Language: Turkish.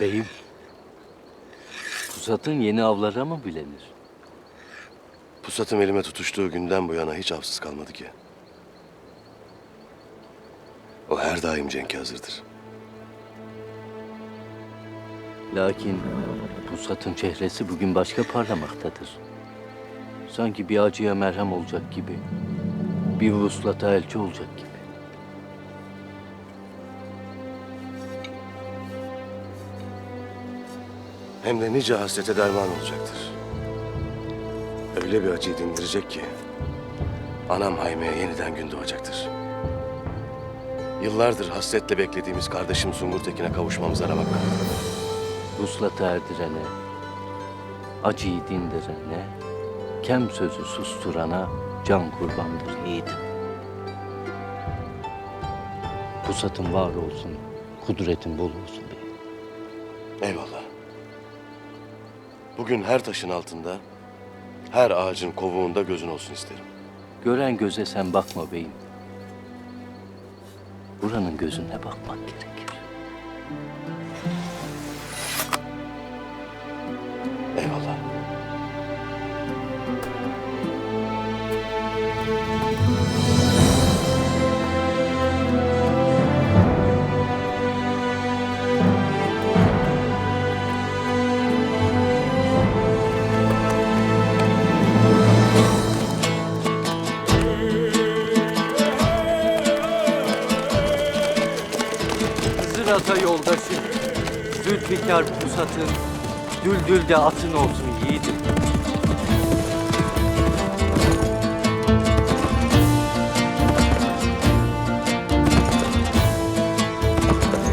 Beyim, pusatın yeni avlara mı bilenir? Pusatım elime tutuştuğu günden bu yana hiç avsız kalmadı ki. O her daim cenke hazırdır. Lakin pusatın çehresi bugün başka parlamaktadır. Sanki bir acıya merhem olacak gibi, bir vuslata elçi olacak gibi. Hem de nice hasrete derman olacaktır. Öyle bir acıyı dindirecek ki... ...anam Hayme'ye yeniden gün doğacaktır. Yıllardır hasretle beklediğimiz kardeşim Sungur Tekin'e kavuşmamıza ramak. Vuslata erdirene, acıyı dindirene, kem sözü susturana can kurbandır yiğidim. Pusatın var olsun, kudretin bol olsun beyim. Eyvallah. Bugün her taşın altında, her ağacın kovuğunda gözün olsun isterim. Gören göze sen bakma beyim. Buranın gözüne bakmak gerekir. Hızır ata yoldaşı, Zülfikar pusatın, düldül de atın olsun yiğidim.